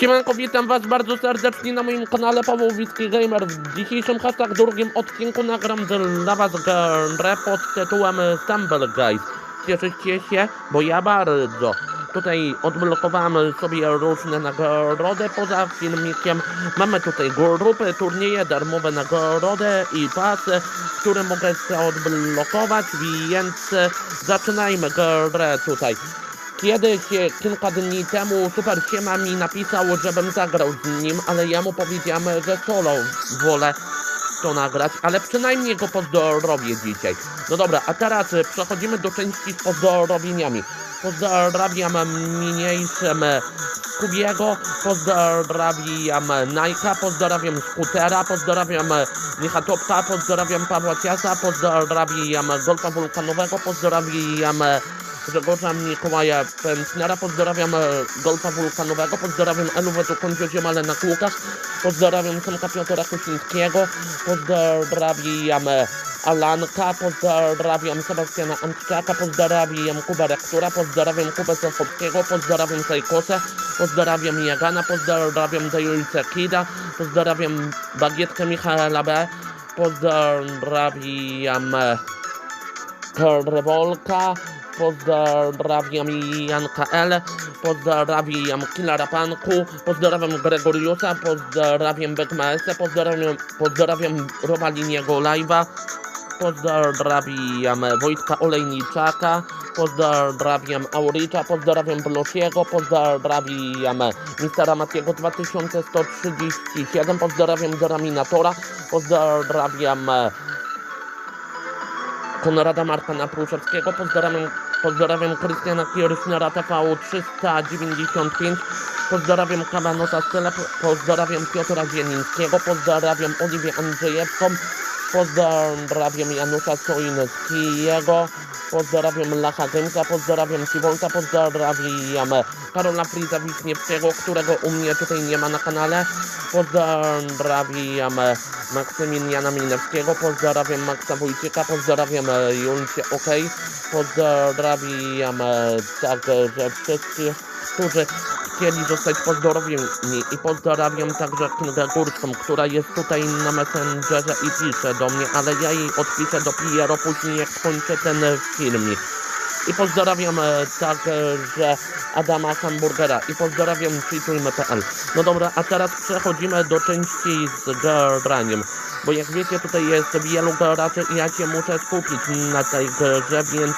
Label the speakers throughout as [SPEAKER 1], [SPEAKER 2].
[SPEAKER 1] Siemanko, witam was bardzo serdecznie na moim kanale Pawłowicki Gamer. W dzisiejszym hashtag drugim odcinku nagram dla was grę pod tytułem Stumble Guys. Cieszycie się? Bo ja bardzo. Tutaj odblokowałem sobie różne nagrody poza filmikiem. Mamy tutaj grupy, turnieje, darmowe nagrody i pasy, które mogę sobie odblokować, więc zaczynajmy grę tutaj. Kiedyś, kilka dni temu, Super Siema mi napisał, żebym zagrał z nim, ale ja mu powiedziałem, że solo wolę to nagrać, ale przynajmniej go pozdrowię dzisiaj. No dobra, a teraz przechodzimy do części z pozdrowieniami. Pozdrawiam mniejszym Kubiego, pozdrawiam Najka, pozdrawiam Skutera, pozdrawiam Nichatopka, pozdrawiam Pawła Ciasa, pozdrawiam Golfa Wulkanowego, pozdrawiam Grzegorza Mikołaja Pętnera, pozdrawiam e, Golfa Wulkanowego, pozdrawiam Eluwetu Kądzioziomalę na kółkach, pozdrawiam Tomka Piotra Kusińskiego, pozdrawiam e, Alanka, pozdrawiam Sebastiana Antczaka, pozdrawiam Kubę Rektura, pozdrawiam Kubę Sofowskiego, pozdrawiam Sajkosa, pozdrawiam Jagana, pozdrawiam Dejulce Kida, pozdrawiam Bagietkę Michaela B, pozdrawiam Korwolka, pozdrawiam Janka L, pozdrawiam Killera Panku, pozdrawiam Gregoriusa, pozdrawiam Beckmaesa, pozdrawiam, pozdrawiam Robaliniego Live'a, pozdrawiam Wojtka Olejniczaka, pozdrawiam Auricza, pozdrawiam Blosiego, pozdrawiam Mistera Matiego 2137, pozdrawiam Deraminatora, pozdrawiam Konrada Marka Pruszewskiego, pozdrawiam, pozdrawiam Krystiana Kirchnera TV 395, pozdrawiam Kabanosa Style, pozdrawiam Piotra Zielińskiego, pozdrawiam Oliwię Andrzejewską, pozdrawiam Janusza Soineckiego, pozdrawiam Lacha Gęka, pozdrawiam Siwolta, pozdrawiam Karola Friza Wiśniewskiego, którego u mnie tutaj nie ma na kanale, pozdrawiam Maksymiliana Minewskiego, pozdrawiam Maxa Wójcika, pozdrawiam e, Julcie OK, pozdrawiam także wszystkich, którzy chcieli zostać pozdrowieni i pozdrawiam także Kingę Górską, która jest tutaj na Messengerze i pisze do mnie, ale ja jej odpiszę dopiero później jak skończę ten filmik. I pozdrawiam e, także Adama Hamburgera i pozdrawiam cheatujmy.pl. No dobra, a teraz przechodzimy do części z graniem. Bo jak wiecie, tutaj jest wielu graczy i ja się muszę skupić na tej grze, więc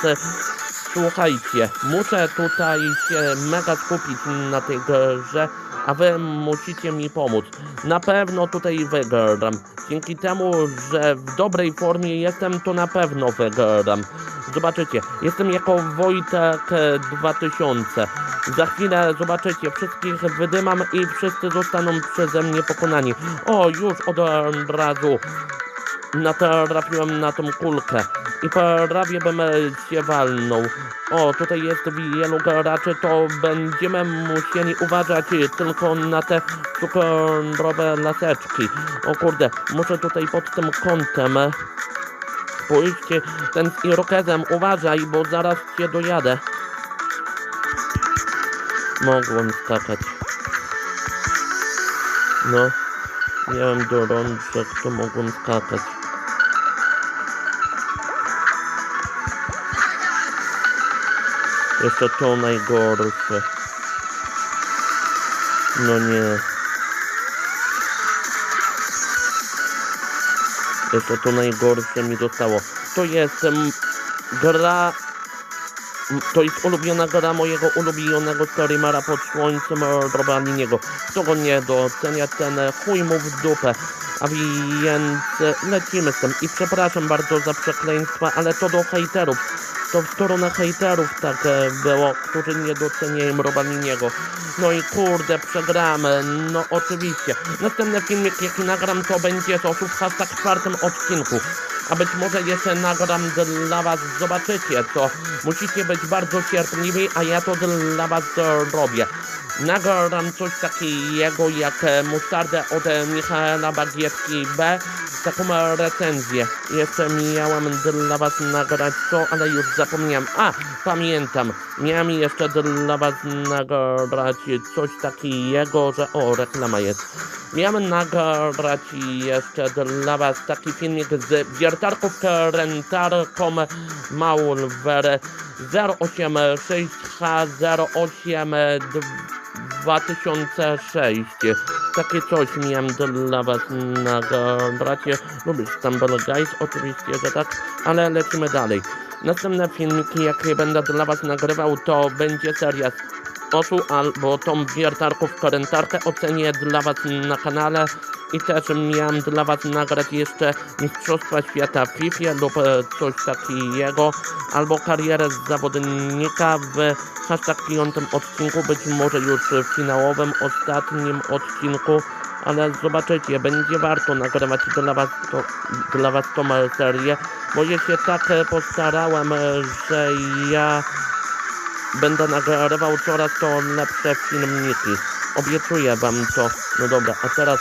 [SPEAKER 1] słuchajcie, muszę tutaj się mega skupić na tej grze, a wy musicie mi pomóc. Na pewno tutaj wygram. Dzięki temu, że w dobrej formie jestem, to na pewno wygram. Zobaczycie, jestem jako Wojtek e, 2000. Za chwilę zobaczycie, wszystkich wydymam i wszyscy zostaną przeze mnie pokonani. O, już od razu natrafiłem na tą kulkę i prawie bym się walnął. O, tutaj jest wielu graczy, to będziemy musieli uważać tylko na te cukrowe laseczki. O kurde, muszę tutaj pod tym kątem pójść. Ten z irokezem, uważaj, bo zaraz cię dojadę. Mogłem skakać. No, miałem do rączek, to mogłem skakać. Jeszcze to najgorsze. No nie. Jeszcze to najgorsze mi zostało. To jest em, gra... To jest ulubiona gra mojego ulubionego streamera pod słońcem Robaliniego. Kto go nie docenia, ten chuj mu w dupę. A więc lecimy z tym. I przepraszam bardzo za przekleństwa, ale to do hejterów. To w stronę hejterów tak było, którzy nie doceniają Robaliniego. No i kurde, przegramy. No oczywiście. Następny filmik, jaki nagram, to będzie to w hashtag czwartym odcinku. A być może jeszcze nagram dla was, zobaczycie to. Musicie być bardzo cierpliwi, a ja to dla was zrobię. Nagram coś takiego jak e, musztardę od e, Michaela Bagietki B taką recenzję. Jeszcze miałem dla was nagrać to, ale już zapomniałem. A, pamiętam. Miałem jeszcze dla was nagrać coś takiego, że... O, reklama jest. Miałem nagrać jeszcze dla was taki filmik z wiertarków rentarką Malware 086H08 2006. Takie coś miałem dla was nagrać. Lubisz Stumble Guys? Oczywiście, że tak, ale lecimy dalej. Następne filmiki, jakie będę dla was nagrywał, to będzie seria oczu albo tą wiertarków karentarkę ocenię dla was na kanale i też miałem dla was nagrać jeszcze Mistrzostwa Świata w FIFA lub e, coś takiego albo karierę zawodnika w hashtag piątym odcinku, być może już w finałowym, ostatnim odcinku ale zobaczycie, będzie warto nagrywać dla was, to, dla was tą serię, bo ja się tak e, postarałem, e, że ja będę nagrywał coraz to lepsze filmiki. Obiecuję wam to. No dobra, a teraz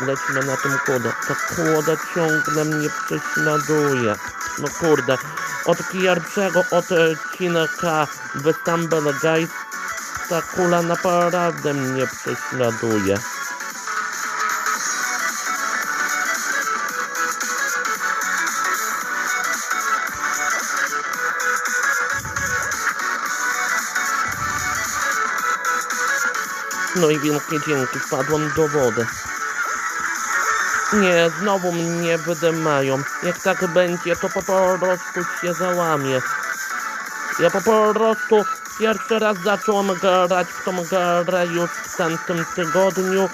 [SPEAKER 1] lecimy na tym kłodę. Ta kłoda ciągle mnie prześladuje. No kurde. Od pierwszego odcinka w Stumble Guys ta kula naprawdę mnie prześladuje. No i wielkie dzięki, wpadłem do wody. Nie, znowu mnie wydymają. Jak tak będzie, to po prostu się załamię. Ja po prostu pierwszy raz zacząłem grać w tą grę już w tamtym tygodniu,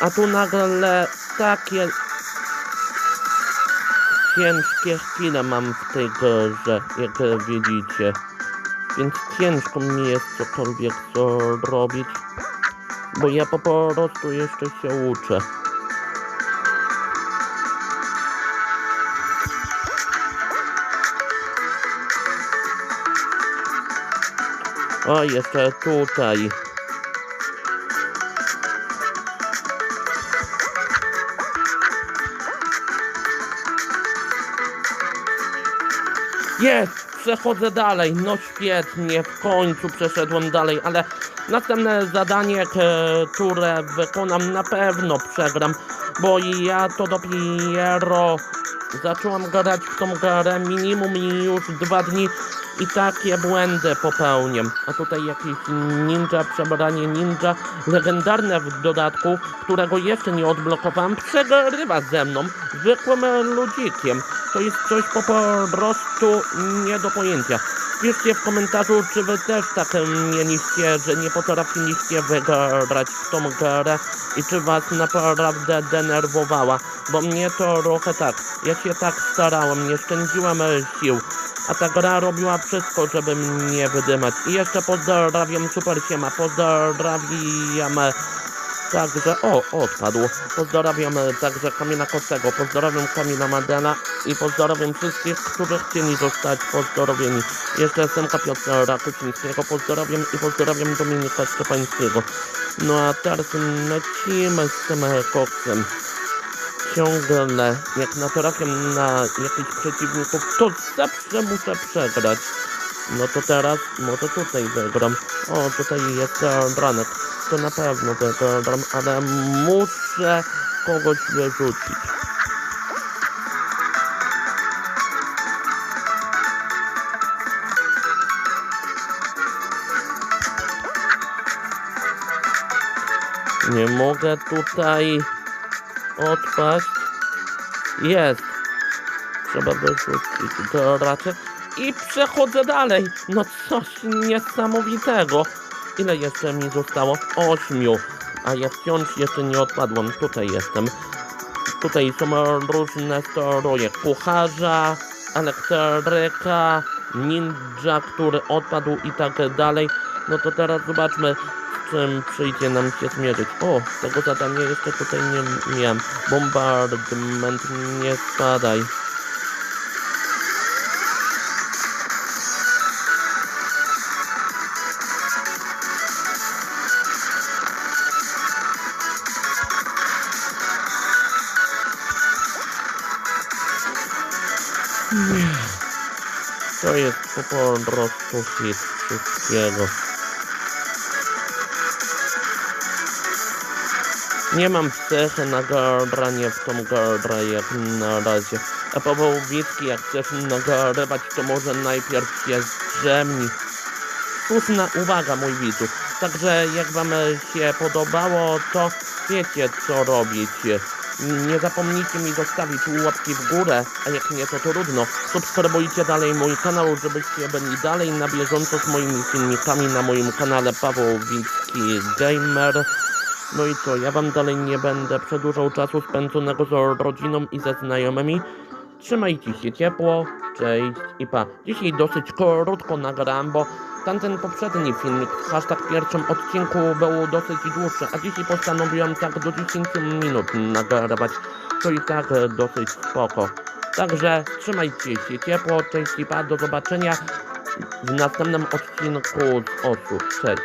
[SPEAKER 1] a tu nagle takie ciężkie chwile mam w tej grze, jak widzicie. Więc ciężko mi jest cokolwiek zrobić, bo ja po prostu jeszcze się uczę. O, jeszcze tutaj. Jest! Przechodzę dalej. No świetnie, w końcu przeszedłem dalej, ale następne zadanie, k- które wykonam na pewno przegram, bo ja to dopiero zacząłem grać w tą grę minimum już dwa dni i takie błędy popełniam. A tutaj jakiś ninja, przebranie ninja, legendarne w dodatku, którego jeszcze nie odblokowałem, przegrywa ze mną, zwykłym e, ludzikiem. To jest coś po prostu nie do pojęcia. Piszcie w komentarzu, czy wy też tak mieliście, że nie potrafiliście wygrać w tą grę i czy was naprawdę denerwowała, bo mnie to trochę tak. Ja się tak starałem, nie szczędziłem e, sił. A ta gra robiła wszystko, żeby mnie wydymać. I jeszcze pozdrawiam Super Siema, pozdrawiam e, także, o, odpadł. Pozdrawiam e, także Kamila Kostego, pozdrawiam Kamila Madela i pozdrawiam wszystkich, którzy chcieli zostać pozdrowieni. Jeszcze Semka Piotra Kucińskiego, pozdrawiam i pozdrawiam Dominika Szczepańskiego. No a teraz lecimy z tym e, koksem ciągle, jak natrafię na jakichś przeciwników, to zawsze muszę przegrać. No to teraz, może tutaj wygram. O, tutaj jest e, branek. To na pewno wygram, ale muszę kogoś wyrzucić. Nie mogę tutaj odpaść. Jest. Trzeba wyrzucić do raczej. I przechodzę dalej. No coś niesamowitego. Ile jeszcze mi zostało? Ośmiu. A ja wciąż jeszcze nie odpadłem. Tutaj jestem. Tutaj są różne stroje. Kucharza, elektryka, ninja, który odpadł i tak dalej. No to teraz zobaczmy, z czym przyjdzie nam się zmierzyć. O, tego zadania jeszcze tutaj nie miałem. Bombardment, nie spadaj. Po hit wszystkiego. Nie mam psychy na granie w tą grę jak na razie. A Paweł Wicki, jak chcesz nagrywać, to może najpierw się zdrzemnij. Słuszna uwaga, mój widzu. Także jak wam się podobało, to wiecie co robić. Nie zapomnijcie mi zostawić łapki w górę, a jak nie to trudno. Subskrybujcie dalej mój kanał, żebyście byli dalej na bieżąco z moimi filmikami na moim kanale Paweł Wicki Gamer. No i co, ja wam dalej nie będę przedłużał czasu spędzonego z rodziną i ze znajomymi. Trzymajcie się ciepło, cześć i pa. Dzisiaj dosyć krótko nagrałem, bo tamten poprzedni filmik z hashtag pierwszym odcinku był dosyć dłuższy, a dzisiaj postanowiłem tak do 10 minut nagrywać, to i tak dosyć spoko. Także trzymajcie się ciepło, cześć i pa, do zobaczenia w następnym odcinku z osób. Cześć.